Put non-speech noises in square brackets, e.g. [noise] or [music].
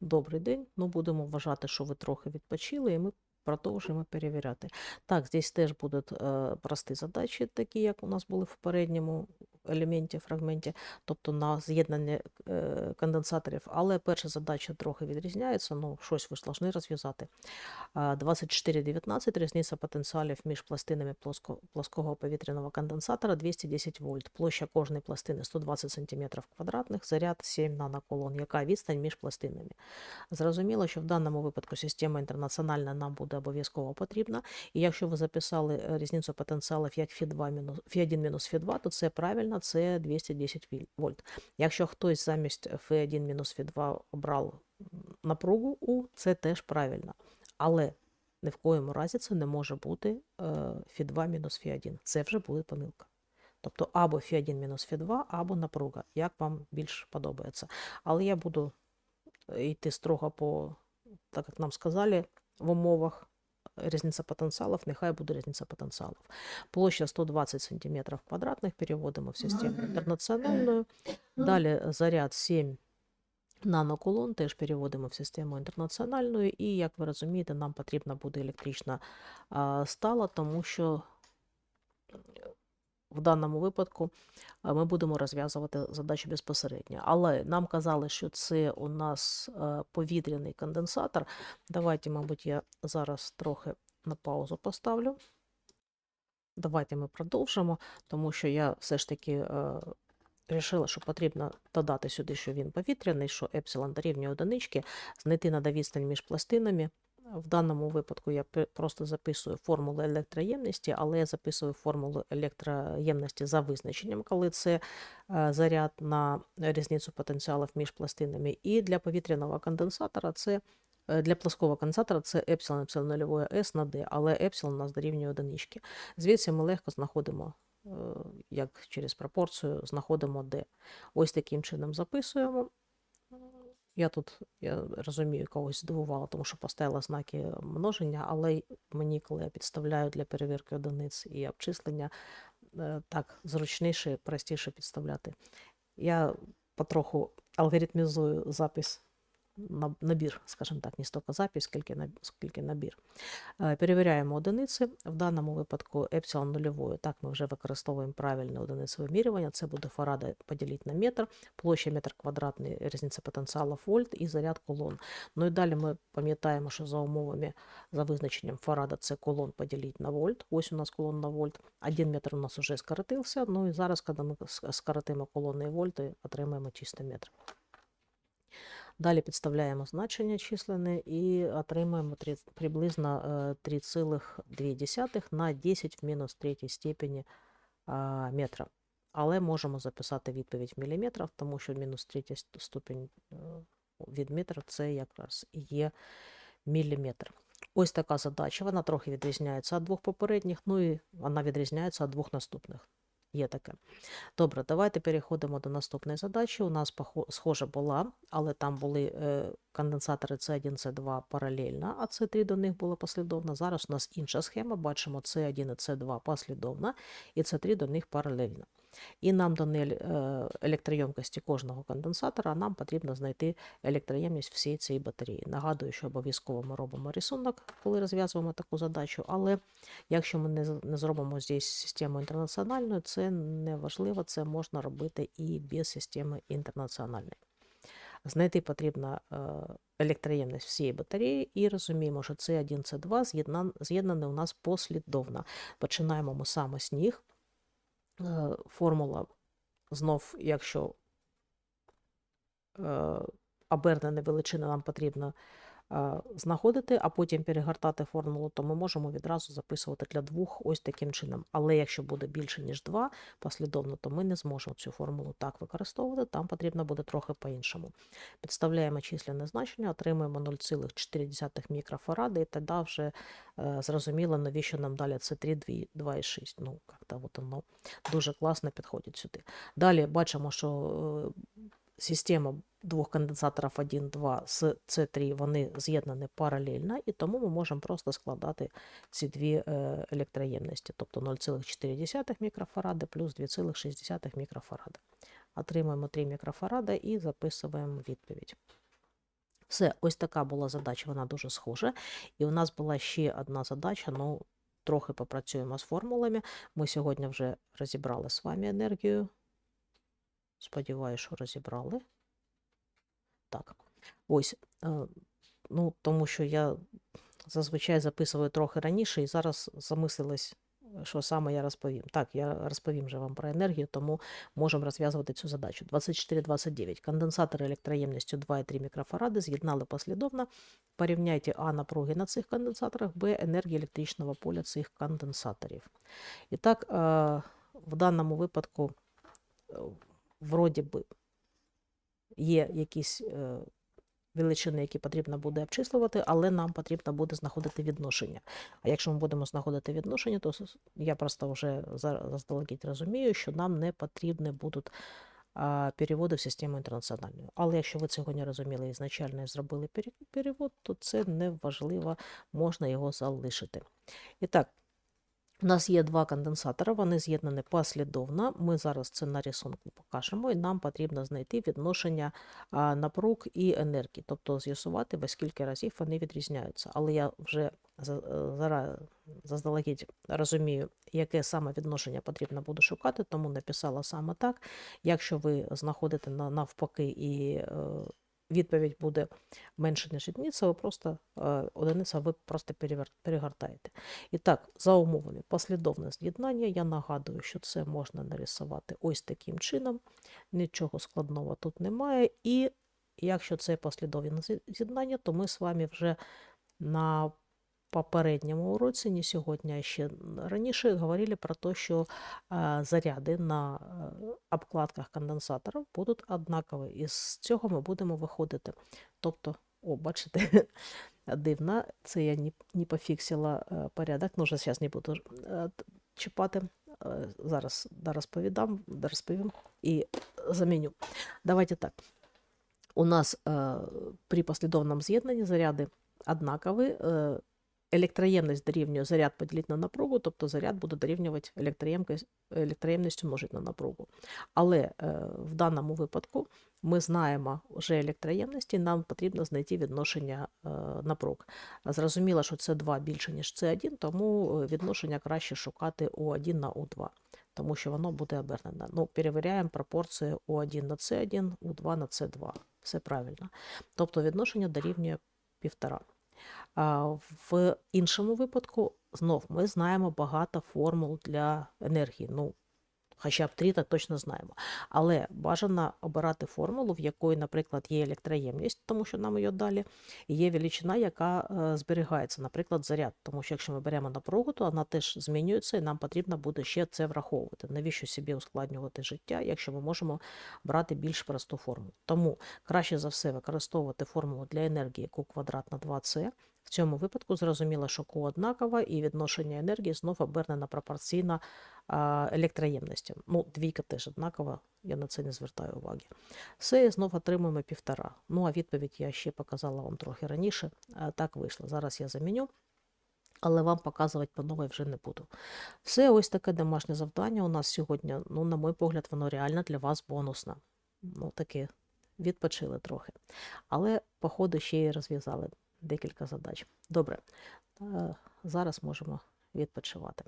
добрий день. Ну, будемо вважати, що ви трохи відпочили, і ми продовжуємо перевіряти. Так, здесь теж будуть е, прості задачі, такі, як у нас були в попередньому елементі, фрагменті, тобто на з'єднання е, конденсаторів. Але перша задача трохи відрізняється, ну, щось ви ж повинні розв'язати. А, 24.19 різниця потенціалів між пластинами плоско, плоского повітряного конденсатора 210 вольт. Площа кожної пластини 120 см квадратних, заряд 7 наноколон. Яка відстань між пластинами? Зрозуміло, що в даному випадку система інтернаціональна нам буде обов'язково потрібна. І якщо ви записали е, різницю потенціалів як Фі2 мінус Фі1 мінус Фі2, то це правильно, це 210 вольт. Якщо хтось замість Фі1 мінус Фі2 обрав напругу У, це теж правильно. Але ні в коєму разі це не може бути е, Фі2 мінус Фі1. Це вже буде помилка. Тобто або Фі1 мінус Фі2, або напруга, як вам більш подобається. Але я буду е, йти строго по, так як нам сказали, в умовах різниця потенціалів, нехай буде різниця потенціалів. Площа 120 см квадратних, переводимо в систему інтернаціональну. Далі заряд 7 наноколон, теж переводимо в систему інтернаціональну. І, як ви розумієте, нам потрібна буде електрична стала, тому що в даному випадку ми будемо розв'язувати задачу безпосередньо. Але нам казали, що це у нас е, повітряний конденсатор. Давайте, мабуть, я зараз трохи на паузу поставлю. Давайте ми продовжимо, тому що я все ж таки е, Рішила, що потрібно додати сюди, що він повітряний, що епсилон дорівнює одинички, знайти надо відстань між пластинами. В даному випадку я просто записую формулу електроємності, але я записую формулу електроємності за визначенням, коли це е, заряд на різницю потенціалів між пластинами. І для повітряного конденсатора це е, для плоского конденсатора це епсилон епсилон нульової S на D, але епсилон у нас дорівнює одинички. Звідси ми легко знаходимо е, як через пропорцію знаходимо D. Ось таким чином записуємо. Я тут, я розумію, когось здивувала, тому що поставила знаки множення, але мені, коли я підставляю для перевірки одиниць і обчислення, е, так зручніше, простіше підставляти. Я потроху алгоритмізую запис, набір, скажімо так, не стільки запис, скільки, наб- скільки набір. Е, Перевіряємо одиниці. В даному випадку епсилон нульовою. Так, ми вже використовуємо правильне одиниці вимірювання. Це буде фарада поділити на метр, площа метр квадратний, різниця потенціалу вольт і заряд колон. Ну і далі ми пам'ятаємо, що за умовами, за визначенням фарада це колон поділити на вольт. Ось у нас колон на вольт. Один метр у нас вже скоротився. Ну і зараз, коли ми скоротимо колони і вольти, отримаємо чистий метр. Далі підставляємо значення численне і отримаємо три- приблизно е, 3,2 на 10 в мінус третій степені метра. Але можемо записати відповідь в міліметрах, тому що мінус третя ст- ступінь е, від метра це якраз є міліметр. Ось така задача. Вона трохи відрізняється від двох попередніх, ну і вона відрізняється від двох наступних. Є таке. Добре, давайте переходимо до наступної задачі. У нас схожа була, але там були е, конденсатори С1, С2 паралельно, а С3 до них було послідовно. Зараз у нас інша схема. Бачимо С1 і С2 послідовно, і С3 до них паралельно. І нам до електроємкості кожного конденсатора нам потрібно знайти електроємність всієї цієї батареї. Нагадую, що обов'язково ми робимо рисунок, коли розв'язуємо таку задачу, але якщо ми не, зробимо здесь систему інтернаціональну, це не важливо, це можна робити і без системи інтернаціональної. Знайти потрібно е, електроємність всієї батареї і розуміємо, що це 1 це 2 з'єднан- з'єднані у нас послідовно. Починаємо ми саме з них. Е, Формула знов, якщо е, величина, величини нам потрібно е, знаходити, а потім перегортати формулу, то ми можемо відразу записувати для двох ось таким чином. Але якщо буде більше, ніж два послідовно, то ми не зможемо цю формулу так використовувати, там потрібно буде трохи по-іншому. Підставляємо численне значення, отримуємо 0,4 мікрофаради, і тоді вже е, зрозуміло, навіщо нам далі це 3, 2,6. Ну, як-то от воно дуже класно підходить сюди. Далі бачимо, що е, система двох конденсаторів 1, 2 з С3, вони з'єднані паралельно, і тому ми можемо просто складати ці дві е, електроємності, тобто 0,4 мікрофаради плюс 2,6 мікрофаради. Отримуємо 3 мікрофаради і записуємо відповідь. Все, ось така була задача, вона дуже схожа. І у нас була ще одна задача, ну, трохи попрацюємо з формулами. Ми сьогодні вже розібрали з вами енергію. Сподіваюся, що розібрали. Так, ось, е, ну, тому що я зазвичай записую трохи раніше і зараз замислилась, що саме я розповім. Так, я розповім же вам про енергію, тому можемо розв'язувати цю задачу. 24-29. Конденсатори електроємністю 2,3 мікрофаради з'єднали послідовно. Порівняйте А напруги на цих конденсаторах, Б енергії електричного поля цих конденсаторів. І так, е, в даному випадку, е, вроді би, є якісь е, величини, які потрібно буде обчислювати, але нам потрібно буде знаходити відношення. А якщо ми будемо знаходити відношення, то я просто вже за- заздалегідь розумію, що нам не потрібні будуть переводи в систему інтернаціональну. Але якщо ви цього не розуміли ізначально і зробили перевод, то це не важливо, можна його залишити. І так, у нас є два конденсатори, вони з'єднані послідовно. Ми зараз це на рисунку покажемо, і нам потрібно знайти відношення напруг і енергії, тобто з'ясувати, во скільки разів вони відрізняються. Але я вже е, зараз заздалегідь розумію, яке саме відношення потрібно буде шукати, тому написала саме так. Якщо ви знаходите навпаки і е, відповідь буде менше, ніж одиниця, ви просто е, одиниця ви просто перегортаєте. І так, за умовами послідовне з'єднання, я нагадую, що це можна нарисувати ось таким чином. Нічого складного тут немає. І якщо це послідовне з'єднання, то ми з вами вже на попередньому уроці, не сьогодні, а ще раніше говорили про те, що е, заряди на е, обкладках конденсаторів будуть однакові. І з цього ми будемо виходити. Тобто, о, бачите, [laughs] дивно, це я не, не пофіксила е, порядок, ну вже зараз не буду чіпати. Зараз розповідам, розповім і заміню. Давайте так. У нас при послідовному з'єднанні заряди однакові електроємність дорівнює заряд поділити на напругу, тобто заряд буде дорівнювати електроємність множити на напругу. Але э, в даному випадку ми знаємо вже електроємності, нам потрібно знайти відношення э, напруг. Зрозуміло, що це 2 більше, ніж це 1, тому е, відношення краще шукати У1 на О2, тому що воно буде обернене. Ну, Перевіряємо пропорції О1 на С1, У2 на С2. Все правильно. Тобто відношення дорівнює 1,5 в іншому випадку, знов, ми знаємо багато формул для енергії. Ну, хоча б три, так точно знаємо. Але бажано обирати формулу, в якої, наприклад, є електроємність, тому що нам її далі, і є величина, яка е, зберігається, наприклад, заряд. Тому що якщо ми беремо напругу, то вона теж змінюється, і нам потрібно буде ще це враховувати. Навіщо собі ускладнювати життя, якщо ми можемо брати більш просту формулу. Тому краще за все використовувати формулу для енергії Q квадрат на 2С. В цьому випадку зрозуміло, що Q однакова, і відношення енергії знову обернено пропорційно електроємності. Ну, двійка теж однакова, я на це не звертаю уваги. Все, і знов отримуємо півтора. Ну, а відповідь я ще показала вам трохи раніше. Так вийшло. Зараз я заміню, але вам показувати по новій вже не буду. Все, ось таке домашнє завдання у нас сьогодні. Ну, на мій погляд, воно реально для вас бонусне. Ну, таке, відпочили трохи. Але, по ходу, ще й розв'язали декілька задач. Добре, е, зараз можемо відпочивати.